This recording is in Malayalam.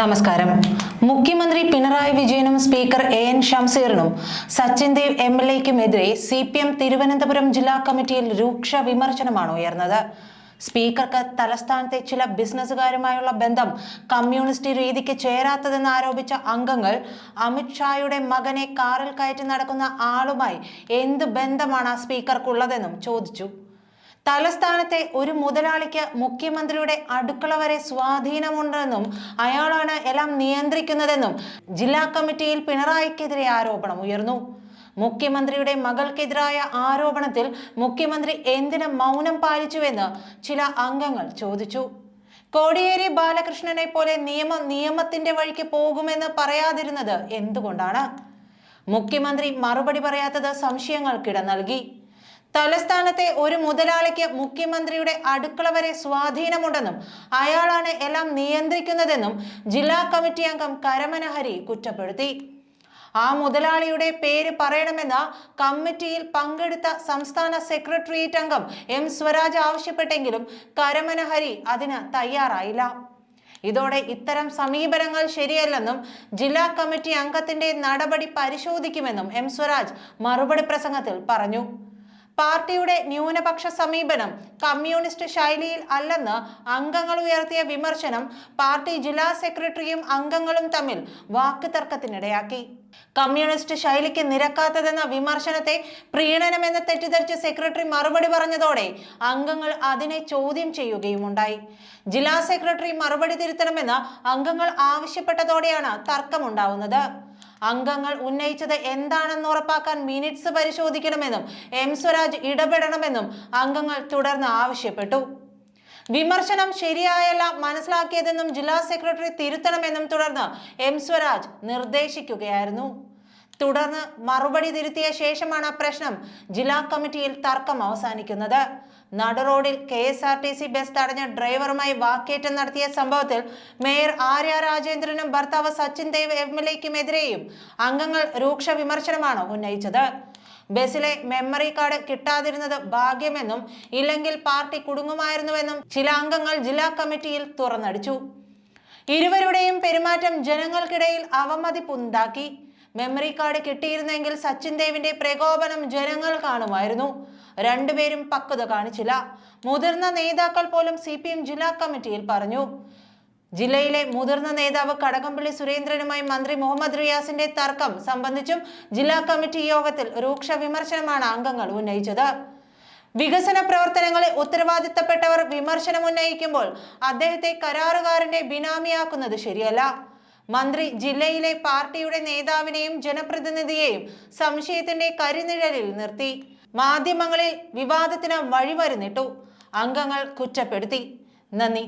നമസ്കാരം. മുഖ്യമന്ത്രി പിണറായി വിജയനും സ്പീക്കർ എ എൻ ഷംസീറിനും സച്ചിൻ ദേവ് എം എൽ എക്കുമെതിരെ സി പി എം തിരുവനന്തപുരം ജില്ലാ കമ്മിറ്റിയിൽ രൂക്ഷ വിമർശനമാണ് ഉയർന്നത്. സ്പീക്കർക്ക് തലസ്ഥാനത്തെ ചില ബിസിനസ്സുകാരുമായുള്ള ബന്ധം കമ്മ്യൂണിസ്റ്റ് രീതിക്ക് ചേരാത്തതെന്ന് ആരോപിച്ച അംഗങ്ങൾ അമിത്ഷായുടെ മകനെ കാറിൽ കയറ്റി നടക്കുന്ന ആളുമായി എന്ത് ബന്ധമാണ് സ്പീക്കർക്കുള്ളതെന്നും ചോദിച്ചു. തലസ്ഥാനത്തെ ഒരു മുതലാളിക്ക് മുഖ്യമന്ത്രിയുടെ അടുക്കള വരെ സ്വാധീനമുണ്ടെന്നും അയാളാണ് എല്ലാം നിയന്ത്രിക്കുന്നതെന്നും ജില്ലാ കമ്മിറ്റിയിൽ പിണറായിക്കെതിരെ ആരോപണം ഉയർന്നു. മുഖ്യമന്ത്രിയുടെ മകൾക്കെതിരായ ആരോപണത്തിൽ മുഖ്യമന്ത്രി എന്തിന് മൗനം പാലിച്ചുവെന്ന് ചില അംഗങ്ങൾ ചോദിച്ചു. കോടിയേരി ബാലകൃഷ്ണനെ പോലെ നിയമം നിയമത്തിന്റെ വഴിക്ക് പോകുമെന്ന് പറയാതിരുന്നത് എന്തുകൊണ്ടാണ്? മുഖ്യമന്ത്രി മറുപടി പറയാത്തത് സംശയങ്ങൾക്കിട നൽകി തലസ്ഥാനത്തെ ഒരു മുതലാളിക്ക് മുഖ്യമന്ത്രിയുടെ അടുക്കള വരെ സ്വാധീനമുണ്ടെന്നും അയാളാണ് എല്ലാം നിയന്ത്രിക്കുന്നതെന്നും ജില്ലാ കമ്മിറ്റി അംഗം കരമനഹരി കുറ്റപ്പെടുത്തി. ആ മുതലാളിയുടെ പേര് പറയണമെന്ന കമ്മിറ്റിയിൽ പങ്കെടുത്ത സംസ്ഥാന സെക്രട്ടേറിയറ്റ് അംഗം എം സ്വരാജ് ആവശ്യപ്പെട്ടെങ്കിലും കരമനഹരി അതിന് തയ്യാറായില്ല. ഇതോടെ ഇത്തരം സമീപനങ്ങൾ ശരിയല്ലെന്നും ജില്ലാ കമ്മിറ്റി അംഗത്തിന്റെ നടപടി പരിശോധിക്കുമെന്നും എം സ്വരാജ് മറുപടി പ്രസംഗത്തിൽ പറഞ്ഞു. പാർട്ടിയുടെ ന്യൂനപക്ഷ സമീപനം കമ്മ്യൂണിസ്റ്റ് ശൈലിയിൽ അല്ലെന്ന് അംഗങ്ങൾ ഉയർത്തിയ വിമർശനം പാർട്ടി ജില്ലാ സെക്രട്ടറിയും അംഗങ്ങളും തമ്മിൽ വാക്കുതർക്കത്തിനിടയാക്കി. കമ്മ്യൂണിസ്റ്റ് ശൈലിക്ക് നിരക്കാത്തതെന്ന വിമർശനത്തെ പ്രീണനമെന്ന് തെറ്റിദ്ധരിച്ച് സെക്രട്ടറി മറുപടി പറഞ്ഞതോടെ അംഗങ്ങൾ അതിനെ ചോദ്യം ചെയ്യുകയുമുണ്ടായി. ജില്ലാ സെക്രട്ടറി മറുപടി തിരുത്തണമെന്ന് അംഗങ്ങൾ ആവശ്യപ്പെട്ടതോടെയാണ് തർക്കമുണ്ടാവുന്നത്. അംഗങ്ങൾ ഉന്നയിച്ചത് എന്താണെന്ന് ഉറപ്പാക്കാൻ മിനിറ്റ്സ് പരിശോധിക്കണമെന്നും എം സ്വരാജ് ഇടപെടണമെന്നും അംഗങ്ങൾ തുടർന്ന് ആവശ്യപ്പെട്ടു. വിമർശനം ശരിയായല്ല മനസ്സിലാക്കിയതെന്നും ജില്ലാ സെക്രട്ടറി തിരുത്തണമെന്നും തുടർന്ന് എം സ്വരാജ് നിർദ്ദേശിക്കുകയായിരുന്നു. തുടർന്ന് മറുപടി തിരുത്തിയ ശേഷമാണ് പ്രശ്നം ജില്ലാ കമ്മിറ്റിയിൽ തർക്കം അവസാനിക്കുന്നത്. നടുറോഡിൽ K S R T C bus തടഞ്ഞ ഡ്രൈവറുമായി വാക്കേറ്റം നടത്തിയ സംഭവത്തിൽ മേയർ ആര്യ രാജേന്ദ്രനും ഭർത്താവ് സച്ചിൻ ദേവ് എം എൽ എക്കുമെതിരെയും അംഗങ്ങൾ രൂക്ഷ വിമർശനമാണ് ഉന്നയിച്ചത്. ബസ്സിലെ മെമ്മറി കാർഡ് കിട്ടാതിരുന്നത് ഭാഗ്യമെന്നും ഇല്ലെങ്കിൽ പാർട്ടി കുടുങ്ങുമായിരുന്നുവെന്നും ചില അംഗങ്ങൾ ജില്ലാ കമ്മിറ്റിയിൽ തുറന്നടിച്ചു. ഇരുവരുടെയും പെരുമാറ്റം ജനങ്ങൾക്കിടയിൽ അവമതിപ്പുണ്ടാക്കി. മെമ്മറി കാർഡ് കിട്ടിയിരുന്നെങ്കിൽ സച്ചിൻ ദേവിന്റെ പ്രകോപനം ജനങ്ങൾ കാണുമായിരുന്നു. രണ്ടുപേരും പക്വത കാണിച്ചില്ല. മുതിർന്ന നേതാക്കൾ പോലും സി ജില്ലാ കമ്മിറ്റിയിൽ പറഞ്ഞു. ജില്ലയിലെ മുതിർന്ന നേതാവ് കടകംപള്ളി സുരേന്ദ്രനുമായി മന്ത്രി മുഹമ്മദ് റിയാസിന്റെ തർക്കം സംബന്ധിച്ചും ജില്ലാ കമ്മിറ്റി യോഗത്തിൽ രൂക്ഷ വിമർശനമാണ് അംഗങ്ങൾ ഉന്നയിച്ചത്. വികസന പ്രവർത്തനങ്ങളെ ഉത്തരവാദിത്തപ്പെട്ടവർ വിമർശനം ഉന്നയിക്കുമ്പോൾ അദ്ദേഹത്തെ കരാറുകാരന്റെ ബിനാമിയാക്കുന്നത് ശരിയല്ല. മന്ത്രി ജില്ലയിലെ പാർട്ടിയുടെ നേതാവിനെയും ജനപ്രതിനിധിയെയും സംശയത്തിന്റെ കരിനിഴലിൽ നിർത്തി. മാധ്യമങ്ങളിൽ വിവാദത്തിന് വഴിമരുന്നിട്ടു അംഗങ്ങൾ കുറ്റപ്പെടുത്തി. നന്ദി.